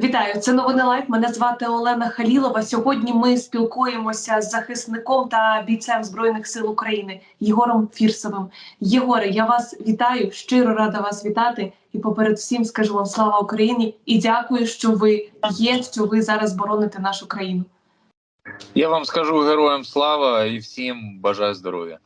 Вітаю, це новини лайф. Мене звати Олена Халілова. Сьогодні ми спілкуємося з захисником та бійцем збройних сил України Єгором Фірсовим. Єгоре, я вас вітаю, щиро рада вас вітати. І поперед всім скажу вам слава Україні і дякую, що ви є, що ви зараз бороните нашу країну. Я вам скажу героям слава і всім бажаю здоров'я.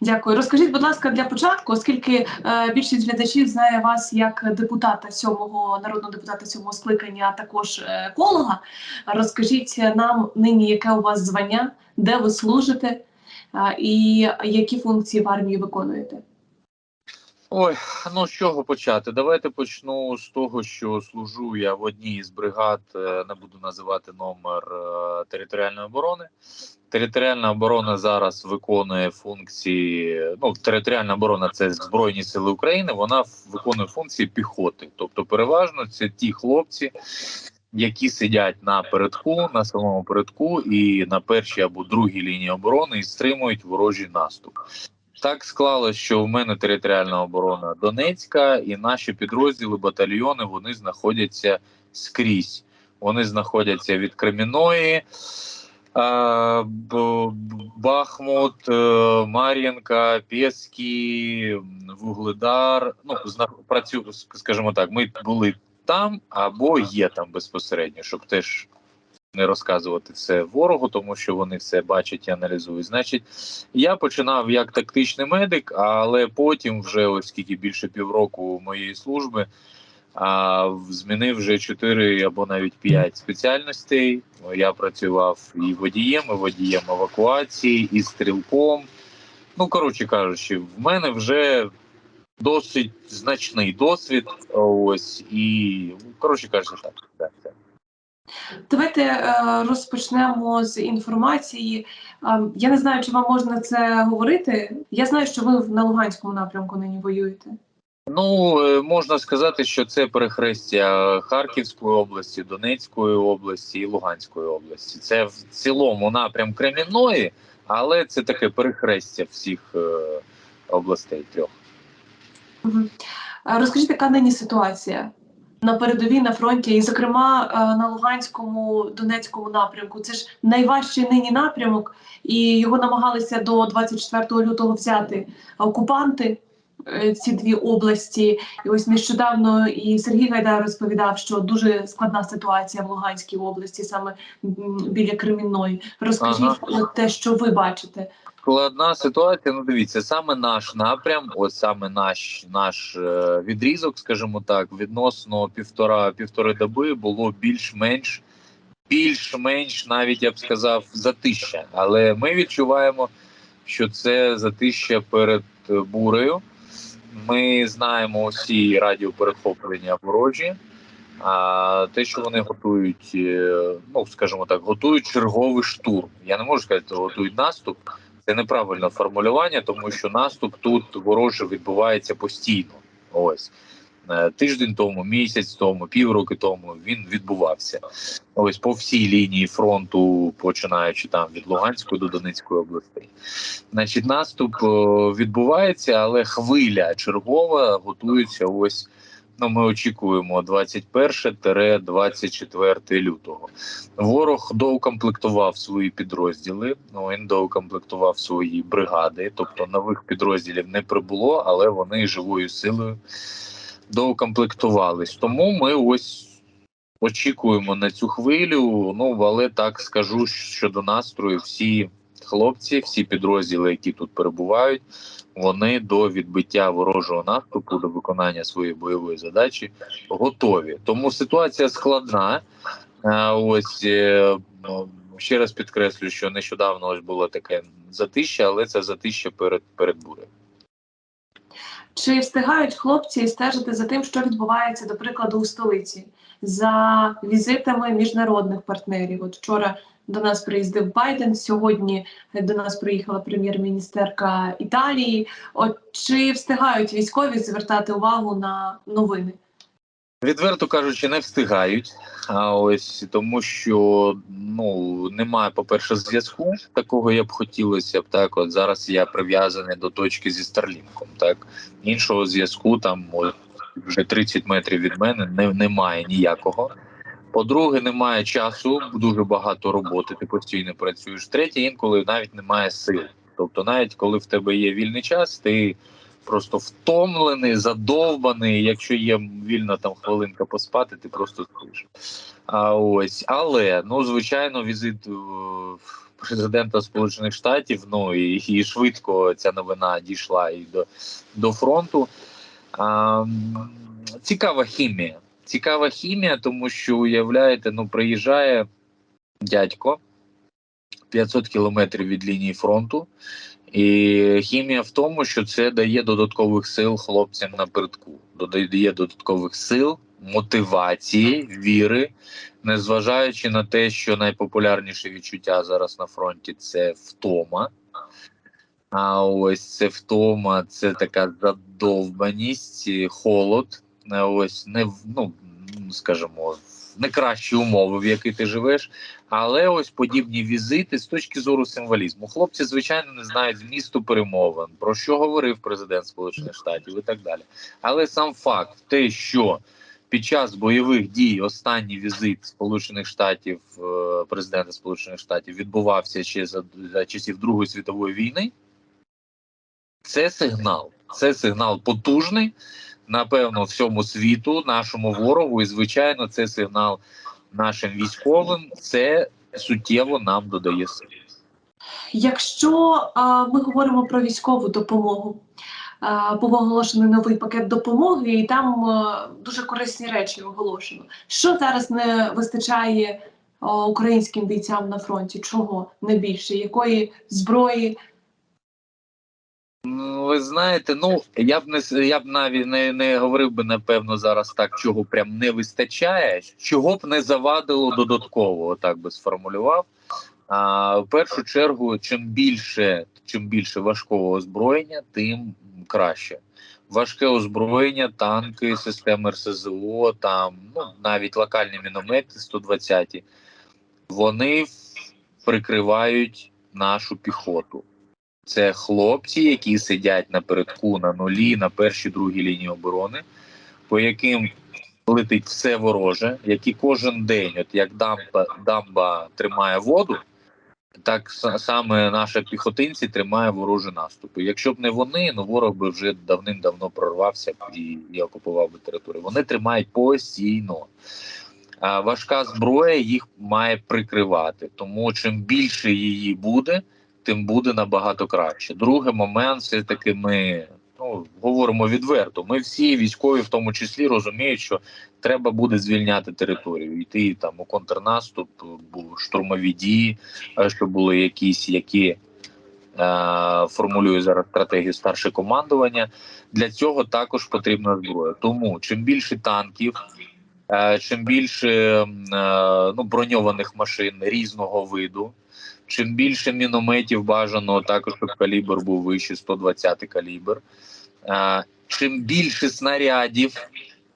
Дякую. Розкажіть, будь ласка, для початку, оскільки е, більшість глядачів знає вас як депутата сьомого народного депутата сьомого скликання, а також е, еколога. Розкажіть нам нині, яке у вас звання, де ви служите е, і які функції в армії виконуєте. Ой, ну з чого почати? Давайте почну з того, що служу я в одній з бригад, е, не буду називати номер е, територіальної оборони. Територіальна оборона зараз виконує функції. Ну, територіальна оборона це Збройні Сили України. Вона виконує функції піхоти. Тобто, переважно це ті хлопці, які сидять на передку, на самому передку, і на першій або другій лінії оборони і стримують ворожий наступ. Так склалося, що в мене територіальна оборона Донецька, і наші підрозділи, батальйони вони знаходяться скрізь. Вони знаходяться від Креміної, е, Бахмут, е, Мар'їнка, Пєскі, Вугледар. Ну, працю, скажімо так, ми були там або є там безпосередньо, щоб теж не розказувати все ворогу, тому що вони все бачать і аналізують. Значить, я починав як тактичний медик, але потім, вже ось скільки більше півроку моєї служби, а, змінив вже 4 або навіть 5 спеціальностей. Я працював і водієм, і водієм евакуації, і стрілком. Ну, коротше кажучи, в мене вже досить значний досвід. Ось і коротше кажучи, так. так, так. Давайте е, розпочнемо з інформації. Е, я не знаю, чи вам можна це говорити. Я знаю, що ви на Луганському напрямку нині воюєте. Ну е, можна сказати, що це перехрестя Харківської області, Донецької області і Луганської області. Це в цілому напрям Кремінної, але це таке перехрестя всіх областей трьох. Розкажіть, яка нині ситуація на передовій на фронті, і, зокрема, е, на Луганському Донецькому напрямку. Це ж найважчий нині напрямок, і його намагалися до 24 лютого взяти окупанти. е, Ці дві області, і ось нещодавно і Сергій Гайдар розповідав, що дуже складна ситуація в Луганській області, саме біля Кремінної. Розкажіть Ага. те, що ви бачите. Складна ситуація. Ну дивіться, саме наш напрям, ось саме наш наш е, відрізок, скажімо так, відносно півтора півтори доби було більш-менш, більш-менш, навіть я б сказав, затища. Але ми відчуваємо, що це затища перед е, бурею. Ми знаємо усі радіоперехоплення ворожі. А те, що вони готують, е, ну скажімо так, готують черговий штурм. Я не можу сказати, що готують наступ. Це неправильне формулювання, тому що наступ тут вороже відбувається постійно. Ось Е, тиждень тому, місяць тому, півроки тому він відбувався. Ось по всій лінії фронту, починаючи там від Луганської до Донецької областей. Значить, наступ е, відбувається, але хвиля чергова готується. Ось ну, ми очікуємо 21-24 лютого. Ворог доукомплектував свої підрозділи. Ну він доукомплектував свої бригади, тобто нових підрозділів не прибуло, але вони живою силою доукомплектувались. Тому ми ось очікуємо на цю хвилю. Ну але так скажу щодо настрою, всі хлопці, всі підрозділи, які тут перебувають, вони до відбиття ворожого наступу, до виконання своєї бойової задачі готові. Тому ситуація складна. А, Ось е, ну, ще раз підкреслю, що нещодавно ось було таке затища, але це затища перед перед бурею. Чи встигають хлопці стежити за тим, що відбувається, до прикладу, у столиці, за візитами міжнародних партнерів? От вчора до нас приїздив Байден, сьогодні до нас приїхала прем'єр-міністерка Італії. От чи встигають військові звертати увагу на новини? Відверто кажучи, не встигають. А ось тому, що ну немає, по-перше, зв'язку такого, як б хотілося б. Так, от зараз я прив'язаний до точки зі Старлінком. Так іншого зв'язку там от, вже 30 метрів від мене не, немає ніякого. По-друге, немає часу, дуже багато роботи, ти постійно працюєш. Третє, інколи навіть немає сил. Тобто, навіть коли в тебе є вільний час, ти просто втомлений, задовбаний. Якщо є вільна там хвилинка поспати, ти просто спиш. А ось, але ну звичайно, візит е, президента Сполучених Штатів. Ну і, і швидко ця новина дійшла і до, до фронту. А, цікава хімія. Цікава хімія, тому що уявляєте, ну приїжджає дядько 500 кілометрів від лінії фронту, і хімія в тому, що це дає додаткових сил хлопцям напередку, додає додаткових сил, мотивації, віри, незважаючи на те, що найпопулярніше відчуття зараз на фронті це втома. А ось це втома, це така задовбаність, холод. А Ось не ну, скажімо, не кращі умови, в яких ти живеш. Але ось подібні візити з точки зору символізму. Хлопці, звичайно, не знають змісту перемовин, про що говорив президент Сполучених Штатів і так далі. Але сам факт, те, що під час бойових дій останній візит Сполучених Штатів, е, президента Сполучених Штатів відбувався ще за, за часів Другої світової війни. Це сигнал. Це сигнал потужний, напевно, всьому світу, нашому ворогу, і звичайно, це сигнал нашим військовим. Це суттєво нам додає сил. Якщо а, ми говоримо про військову допомогу, а, був оголошений новий пакет допомоги, і там а, дуже корисні речі оголошено. Що зараз не вистачає а, українським бійцям на фронті? Чого найбільше? Якої зброї? Ну, ви знаєте, ну я б не я б навіть не, не говорив би напевно зараз так, чого прям не вистачає, чого б не завадило додатково, так би сформулював. А в першу чергу, чим більше, чим більше важкого озброєння, тим краще. Важке озброєння, танки, системи РСЗО, там ну навіть локальні міномети 120 вони прикривають нашу піхоту. Це хлопці, які сидять напередку на нулі, на першій другій лінії оборони, по яким летить все вороже, які кожен день, от як дамба, дамба тримає воду, так саме наша піхотинці тримає ворожі наступи. Якщо б не вони, ну ворог би вже давним-давно прорвався і, і окупував би територію. Вони тримають постійно. А важка зброя їх має прикривати. Тому чим більше її буде, тим буде набагато краще. Другий момент, все таки ми ну говоримо відверто. Ми всі військові, в тому числі, розуміють, що треба буде звільняти територію, йти там у контрнаступ, штурмові дії, е, щоб були якісь, які е, формулює зараз стратегію старше командування. Для цього також потрібна зброя. Тому чим більше танків. е, Чим більше ну, броньованих машин різного виду, чим більше мінометів бажано, також щоб калібр був вищий, 120 калібр. А, чим більше снарядів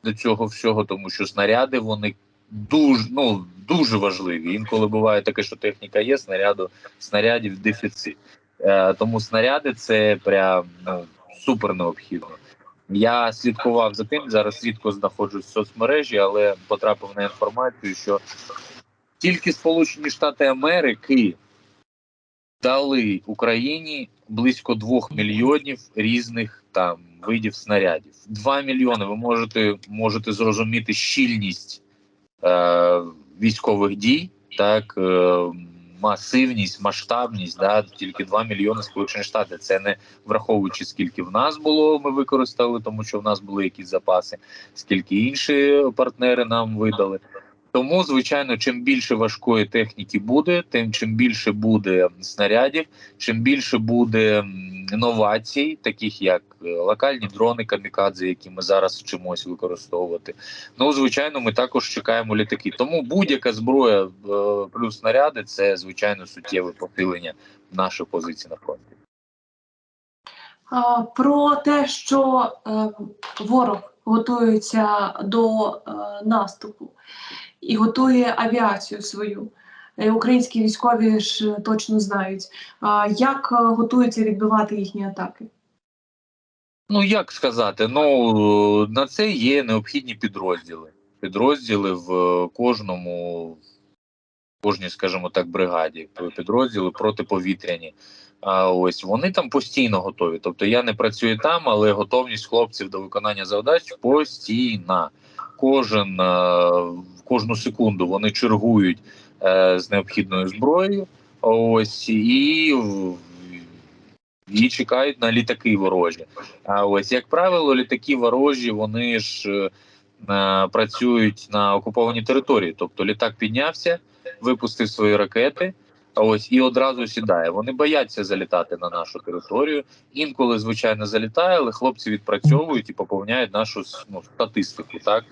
до цього всього, тому що снаряди вони дуже ну дуже важливі. Інколи буває таке, що техніка є, снаряду снарядів дефіцит. Е, тому снаряди це прям ну, супер необхідно. Я слідкував за тим, зараз рідко знаходжусь в соцмережі, але потрапив на інформацію, що тільки Сполучені Штати Америки дали Україні близько 2 мільйонів різних там видів снарядів. 2 мільйони. Ви можете можете зрозуміти щільність е, військових дій, так е, масивність, масштабність. Да, тільки 2 мільйони Сполучені Штати. Це не враховуючи скільки в нас було, ми використали, тому що в нас були якісь запаси, скільки інші партнери нам видали. Тому, звичайно, чим більше важкої техніки буде, тим чим більше буде снарядів, чим більше буде новацій, таких як е, локальні дрони камікадзе, які ми зараз вчимось використовувати. Ну, звичайно, ми також чекаємо літаки. Тому будь-яка зброя е, плюс снаряди це звичайно суттєве посилення наших позицій на фронті. Про те, що е, ворог готується до наступу і готує авіацію свою. Е, Українські військові ж точно знають, як е, готуються відбивати їхні атаки. Ну як сказати, ну на це є необхідні підрозділи. підрозділи в кожному, кожній, скажімо так, бригаді, підрозділи протиповітряні. А ось вони там постійно готові. Тобто я не працюю там, але готовність хлопців до виконання завдач постійна. Кожен е, кожну секунду вони чергують е, з необхідною зброєю. Ось і, і чекають на літаки ворожі. А ось, як правило, літаки ворожі вони ж е, працюють на окупованій території. Тобто літак піднявся, випустив свої ракети. Ось і одразу сідає. Вони бояться залітати на нашу територію. Інколи, звичайно, залітає, але хлопці відпрацьовують і поповняють нашу ну, статистику. Так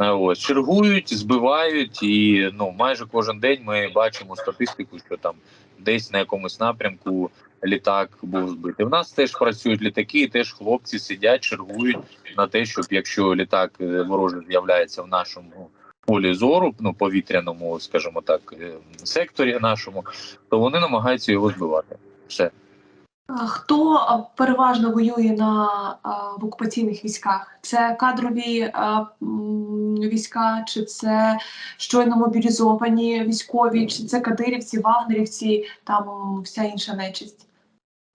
Е, ось чергують, збивають, і ну майже кожен день ми бачимо статистику, що там десь на якомусь напрямку літак був збитий. У нас теж працюють літаки, і теж хлопці сидять, чергують на те, щоб якщо літак е, ворожий з'являється в нашому полі зору, ну повітряному, скажімо так, е, секторі нашому, то вони намагаються його збивати. Все. Хто переважно воює на в окупаційних військах? Це кадрові війська, чи це щойно мобілізовані військові, чи це кадирівці, вагнерівці, там вся інша нечисть?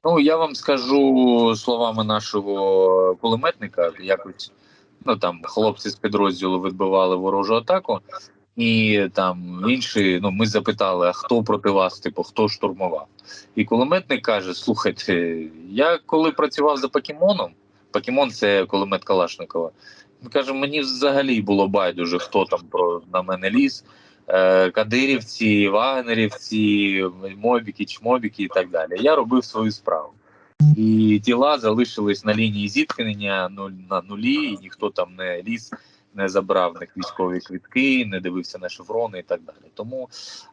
Ну я вам скажу словами нашого кулеметника, якось ну там хлопці з підрозділу відбивали ворожу атаку, і там інші. Ну ми запитали, а хто проти вас, типу, хто штурмував? І кулеметник каже: Слухайте, я коли працював за покемоном, покемон це кулемет Калашникова. Він каже: мені взагалі було байдуже, хто там про на мене ліз. Е, Кадирівці, вагнерівці, мобіки, чмобіки і так далі. Я робив свою справу. І тіла залишились на лінії зіткнення нуль на нулі, і ніхто там не ліз, не забрав них військові квітки, не дивився на шеврони і так далі. Тому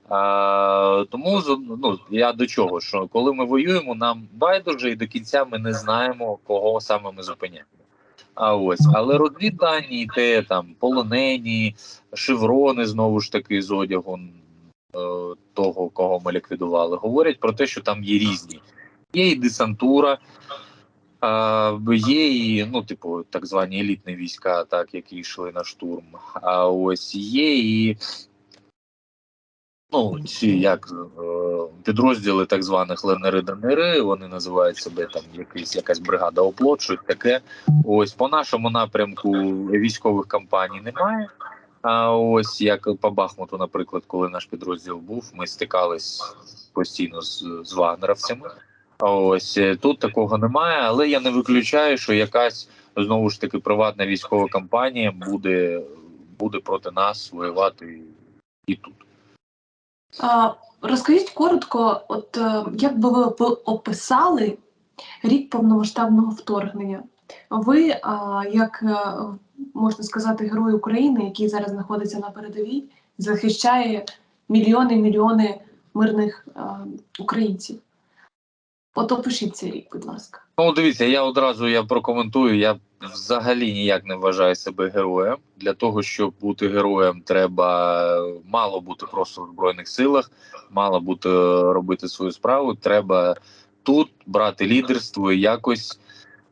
а, тому ну, я до чого, що коли ми воюємо, нам байдуже, і до кінця ми не знаємо, кого саме ми зупиняємо. А ось, але розвіддані, те там полонені, шеврони знову ж таки з одягу е, того, кого ми ліквідували, говорять про те, що там є різні. Є і десантура, є і, ну, типу, так звані елітні війська, так, які йшли на штурм. А ось є і ну, ці як е, підрозділи так званих ленери донери вони називають себе там якийсь якась бригада оплот, таке. Ось по нашому напрямку військових кампаній немає. А ось як по Бахмуту, наприклад, коли наш підрозділ був, ми стикались постійно з, з вагнеровцями. А ось е, тут такого немає, але я не виключаю, що якась знову ж таки приватна військова кампанія буде, буде проти нас воювати і тут. А, розкажіть коротко, от е, як би ви описали рік повномасштабного вторгнення? Ви, а, як е, можна сказати, герой України, який зараз знаходиться на передовій, захищає мільйони і мільйони мирних е, українців. От опишіть цей рік, будь ласка. Ну, дивіться, я одразу я прокоментую. Я взагалі ніяк не вважаю себе героєм. Для того, щоб бути героєм, треба мало бути просто в збройних силах, мало бути робити свою справу. Треба тут брати лідерство і якось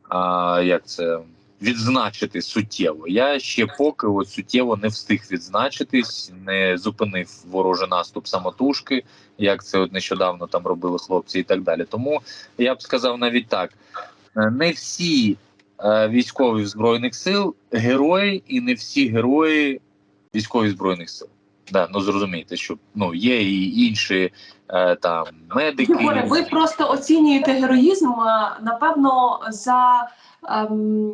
а, як це відзначити суттєво. Я ще поки от суттєво не встиг відзначитись, не зупинив ворожий наступ самотужки, як це от нещодавно там робили хлопці, і так далі. Тому я б сказав навіть так: е, не всі е, військові збройних сил герої, і не всі герої військові збройних сил. Да, ну зрозумійте, що ну є і інші е, там медики. Єгоре, ви просто оцінюєте героїзм, е, напевно, за, ем,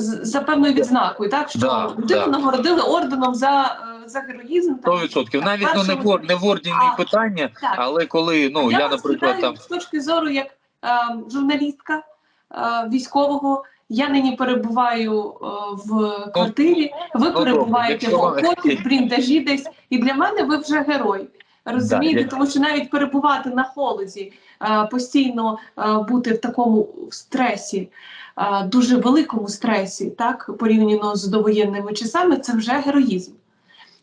за певною відзнакою, так? Що Да, людину да. нагородили орденом за, е, за героїзм. там. 100%. Навіть ну, не, в, не в ордені А, питання, так. але коли ну я, вас наприклад, там з точки зору як е, журналістка е, військового. Я нині перебуваю е, в квартирі, ви ну, перебуваєте в окопі, в бліндажі десь, і для мене ви вже герой. Розумієте, я- тому що навіть перебувати на холоді, постійно е, бути в такому стресі, е, дуже великому стресі, так порівняно з довоєнними часами, це вже героїзм.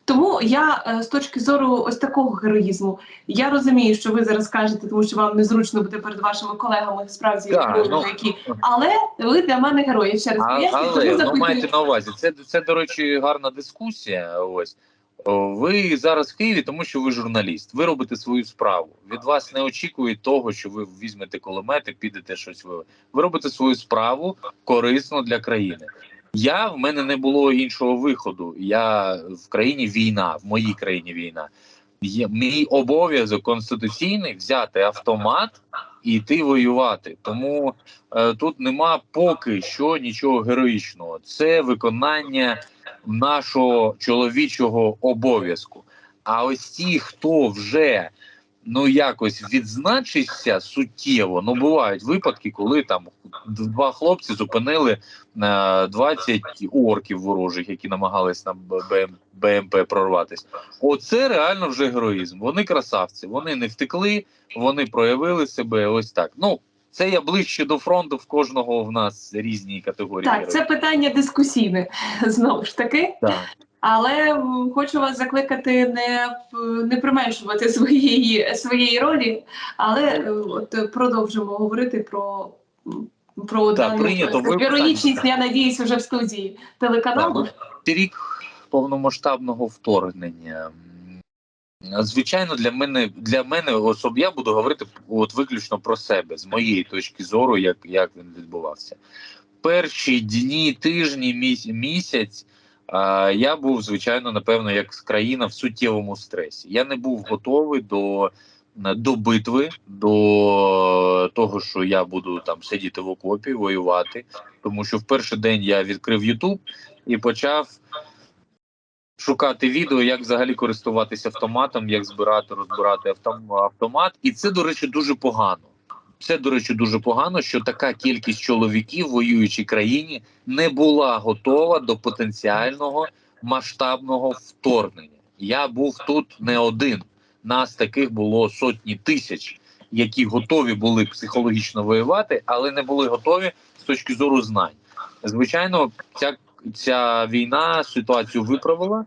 Тому я е, з точки зору ось такого героїзму, я розумію, що ви зараз кажете, тому що вам незручно буде перед вашими колегами справді героями, ну, які, але ви для мене герої. Ще раз поясню, але тому ну, майте на увазі, це, це, до речі, гарна дискусія. Ось. О, Ви зараз в Києві, тому що ви журналіст. Ви робите свою справу. Від вас не очікують того, що ви візьмете кулемети, підете щось. Ви, ви робите свою справу корисно для країни. Я в мене не було іншого виходу. Я в країні війна, в моїй країні війна. Є мій обов'язок конституційний взяти автомат і йти воювати. Тому е, тут нема поки що нічого героїчного. Це виконання нашого чоловічого обов'язку. А ось ті, хто вже ну якось відзначився суттєво, ну бувають випадки, коли там два хлопці зупинили е, 20 орків ворожих, які намагались на БМ, БМП прорватися. Оце реально вже героїзм. Вони красавці, вони не втекли, вони проявили себе. Ось так. Ну це я ближче до фронту. В кожного в нас різні категорії. Так, це питання дискусійне знову ж таки. Так. Але хочу вас закликати не не применшувати своєї своєї ролі, але е, от продовжимо говорити про. Про Так, прийнято. Героїчність, я надіюсь, вже в студії телеканалу. Це рік повномасштабного вторгнення. Звичайно, для мене для мене особ я буду говорити от виключно про себе з моєї точки зору, як, як він відбувався. Перші дні, тижні, міс- місяць а, я був, звичайно, напевно, як країна в суттєвому стресі. Я не був готовий до, до битви, до того, що я буду там сидіти в окопі, воювати. Тому що в перший день я відкрив Ютуб і почав шукати відео, як взагалі користуватися автоматом, як збирати, розбирати автом, автомат. І це, до речі, дуже погано. Це, до речі, дуже погано, що така кількість чоловіків в воюючій країні не була готова до потенціального масштабного вторгнення. Я був тут не один. Нас таких було сотні тисяч, які готові були психологічно воювати, але не були готові з точки зору знань. Звичайно, ця, ця війна ситуацію виправила.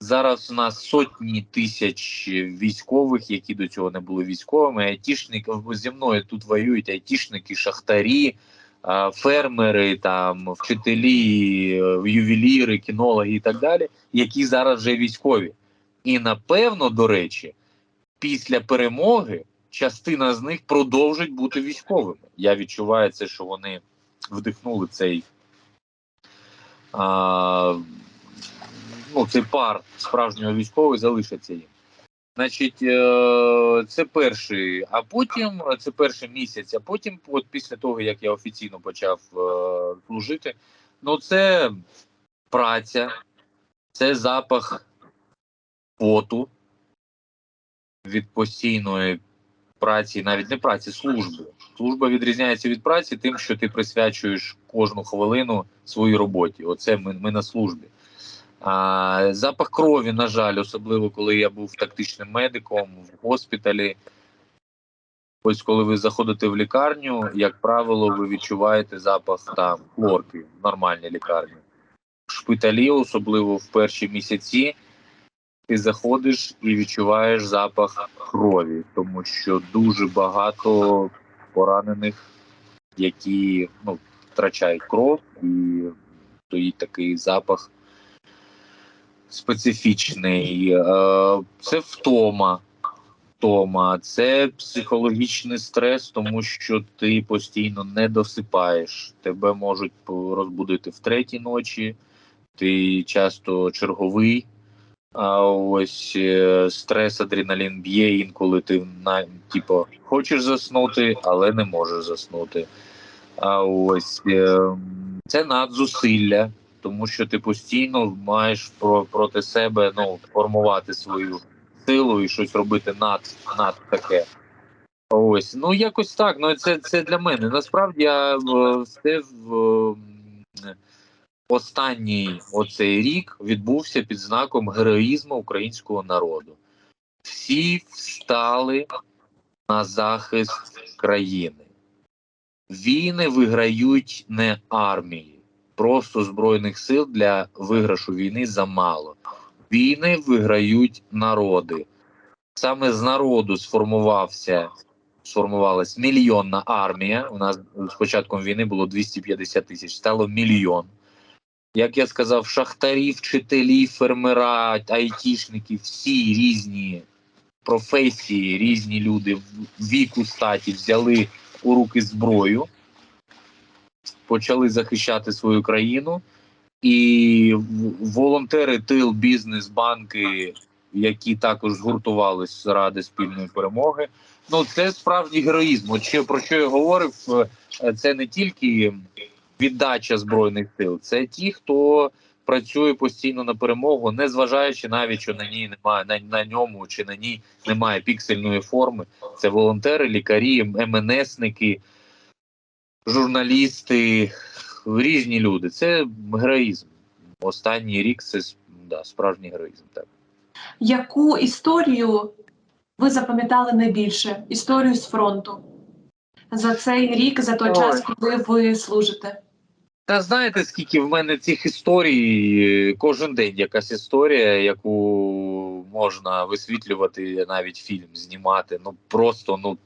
Зараз у нас сотні тисяч військових, які до цього не були військовими. Айтішники зі мною тут воюють айтішники, шахтарі, фермери, там вчителі, е, ювеліри, кінологи і так далі, які зараз вже військові. І напевно, до речі, після перемоги частина з них продовжить бути військовими. Я відчуваю це, що вони вдихнули цей. Ну, цей пар справжнього військового залишиться їм. Значить, е, це перший, а потім це перший місяць, а потім, от після того, як я офіційно почав е, служити, ну це праця, це запах поту від постійної праці, навіть не праці, служби. Служба відрізняється від праці тим, що ти присвячуєш кожну хвилину своїй роботі. Оце ми, ми на службі. А, запах крові, на жаль, особливо коли я був тактичним медиком в госпіталі. Ось коли ви заходите в лікарню, як правило, ви відчуваєте запах там хлорки в нормальній лікарні. В шпиталі, особливо в перші місяці, ти заходиш і відчуваєш запах крові, тому що дуже багато поранених, які ну, втрачають кров, і стоїть такий запах специфічний. Е, Це втома. Втома, це психологічний стрес, тому що ти постійно не досипаєш. Тебе можуть розбудити в третій ночі, ти часто черговий. А ось е, стрес, адреналін б'є, інколи ти на типу, хочеш заснути, але не можеш заснути. А ось е, це надзусилля, тому що ти постійно маєш про, проти себе ну, формувати свою силу і щось робити над, над таке. Ось, ну якось так. Ну це, це для мене. Насправді я е, все в. Останній оцей рік відбувся під знаком героїзму українського народу. Всі встали на захист країни. Війни виграють не армії, просто збройних сил для виграшу війни замало. Війни виграють народи. Саме з народу сформувався сформувалась мільйонна армія. У нас з початком війни було 250 тисяч, стало мільйон. Як я сказав, шахтарі, вчителі, фермера, айтішники, всі різні професії, різні люди в- віку статі взяли у руки зброю, почали захищати свою країну. І волонтери, тил, бізнес, банки, які також згуртувались заради спільної перемоги. Ну це справжній героїзм. От про що я говорив, е, це не тільки віддача збройних сил, це ті, хто працює постійно на перемогу, не зважаючи навіть, що на ній немає на, на ньому чи на ній немає піксельної форми. Це волонтери, лікарі, МНСники, журналісти, різні люди. Це героїзм. Останній рік це да, справжній героїзм. Так. Яку історію ви запам'ятали найбільше? Історію з фронту за цей рік, за той Ой. час, коли ви служите? Та знаєте, скільки в мене цих історій, кожен день якась історія, яку можна висвітлювати, навіть фільм знімати. Ну просто ну,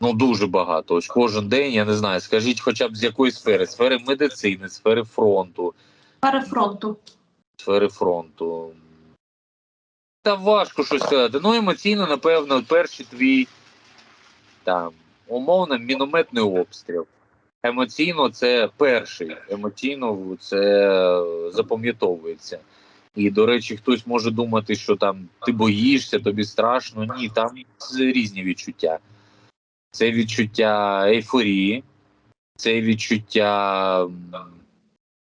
ну дуже багато. Ось кожен день, я не знаю, скажіть, хоча б з якої сфери? Сфери медицини, сфери фронту, Сфери фронту. сфери фронту. Та важко щось сказати. Ну, емоційно, напевно, перший твій там умовно мінометний обстріл. Емоційно це перший. Емоційно це запам'ятовується. І, до речі, хтось може думати, що там ти боїшся, тобі страшно. Ні, там різні відчуття. Це відчуття ейфорії, це відчуття.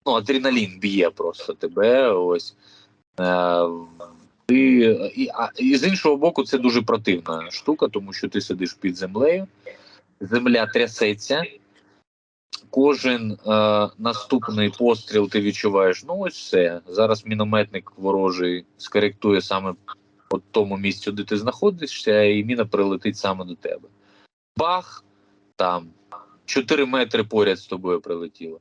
Ну, адреналін б'є просто тебе. Ось. Е, і, а, і з іншого боку, це дуже противна штука, тому що ти сидиш під землею, земля трясеться. Кожен е, наступний постріл ти відчуваєш, ну ось все. Зараз мінометник ворожий скоректує саме по тому місцю, де ти знаходишся, і міна прилетить саме до тебе. Бах! Там 4 метри поряд з тобою прилетіло.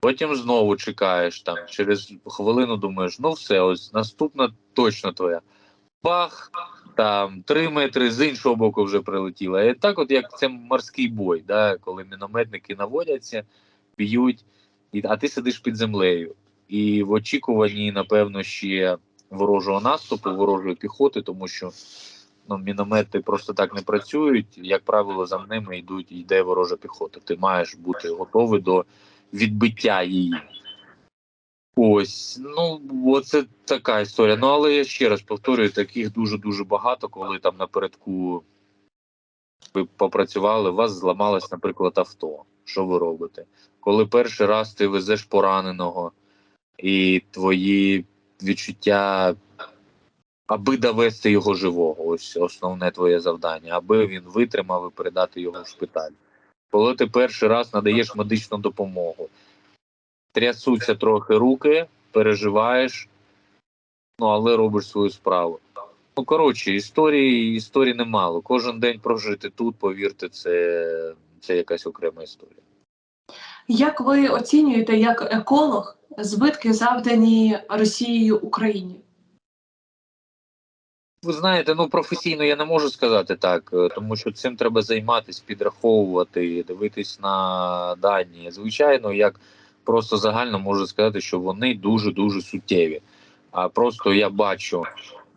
Потім знову чекаєш там, через хвилину думаєш, ну все, ось наступна точно твоя. Бах! Там 3 метри з іншого боку вже прилетіло. І так, от як це морський бой, да, коли мінометники наводяться, б'ють, а ти сидиш під землею. І в очікуванні, напевно, ще ворожого наступу, ворожої піхоти, тому що ну, міномети просто так не працюють. Як правило, за ними йдуть, йде ворожа піхота. Ти маєш бути готовий до відбиття її. Ось, ну оце така історія. Ну але я ще раз повторюю, таких дуже дуже багато, коли там напередку ви попрацювали, у вас зламалось, наприклад, авто. Що ви робите? Коли перший раз ти везеш пораненого, і твої відчуття, аби довести його живого, ось основне твоє завдання, аби він витримав і передати його в шпиталь. Коли ти перший раз надаєш медичну допомогу, трясуться трохи руки, переживаєш, ну але робиш свою справу. Ну коротше, історії, історії немало. Кожен день прожити тут, повірте, це, це якась окрема історія. Як ви оцінюєте як еколог збитки, завдані Росією Україні? Ви знаєте, ну професійно я не можу сказати так, е, тому що цим треба займатися, підраховувати, дивитись на дані. Звичайно, як просто загально можу сказати, що вони дуже дуже суттєві. А просто я бачу,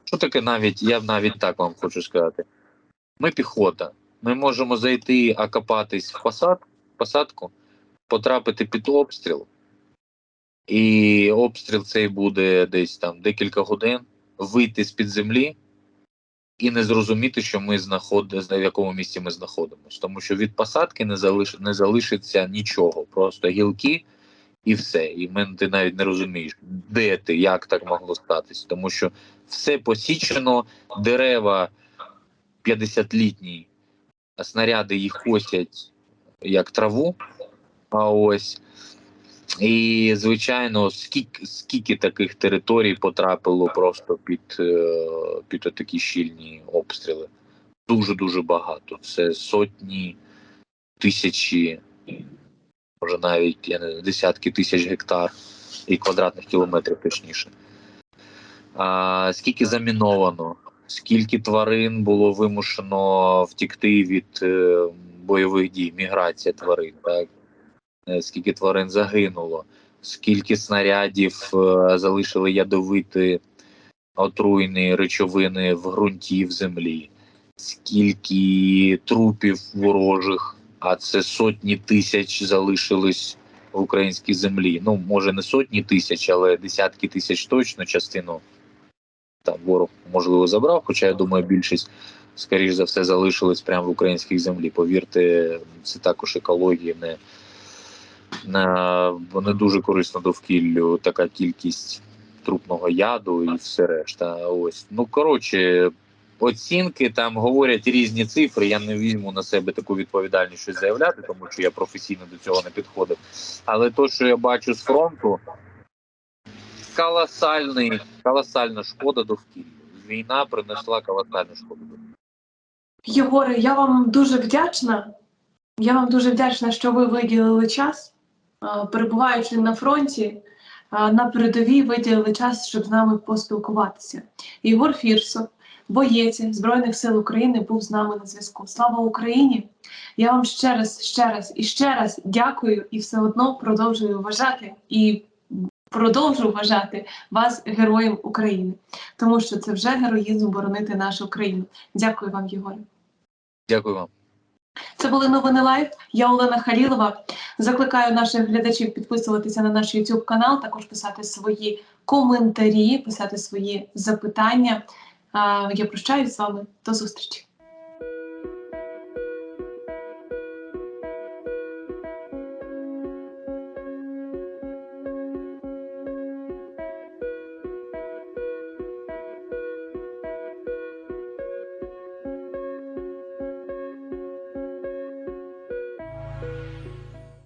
що таке навіть, я навіть так вам хочу сказати. Ми піхота. Ми можемо зайти, окопатись в посад, посадку, потрапити під обстріл, і обстріл цей буде десь там декілька годин, вийти з-під землі і не зрозуміти, що ми знаходимося, в якому місці ми знаходимося. Тому що від посадки не залиш, не залишиться нічого, просто гілки і все. І мен, ти навіть не розумієш, де ти, як так могло статись. Тому що все посічено, дерева 50-літні, а снаряди їх косять як траву. А ось. І, звичайно, скільки, скільки таких територій потрапило просто під, е, під такі щільні обстріли. Дуже-дуже багато. Це сотні, тисячі, може навіть я не, знаю, десятки тисяч гектар і квадратних кілометрів точніше. а, скільки заміновано, скільки тварин було вимушено втікти від е, бойових дій, міграція тварин, так? Е, скільки тварин загинуло, скільки снарядів е, залишили ядовити отруйні речовини в ґрунті в землі, скільки трупів ворожих, а це сотні тисяч залишились в українській землі. Ну, може, не сотні тисяч, але десятки тисяч точно частину там ворог можливо забрав. Хоча я думаю, більшість, скоріш за все, залишились прямо в українській землі. Повірте, це також екології не, не, не дуже корисно довкіллю така кількість трупного яду і все решта. Ось ну коротше. Оцінки там говорять різні цифри. Я не візьму на себе таку відповідальність щось заявляти, тому що я професійно до цього не підходив. Але то, що я бачу з фронту, колосальний, колосальна шкода довкіллю. Війна принесла колосальну шкоду. Єгоре, я вам дуже вдячна. Я вам дуже вдячна, що ви виділили час, перебуваючи на фронті, на передовій виділили час, щоб з нами поспілкуватися. Єгор Фірсов, боєць Збройних сил України, був з нами на зв'язку. Слава Україні! Я вам ще раз, ще раз і ще раз дякую і все одно продовжую вважати і продовжу вважати вас героєм України, тому що це вже героїзм боронити нашу країну. Дякую вам, Єгоре. Дякую вам. Це були новини Лайв. Я Олена Халілова. Закликаю наших глядачів підписуватися на наш YouTube канал, також писати свої коментарі, писати свої запитання. Я прощаюсь з вами. До зустрічі.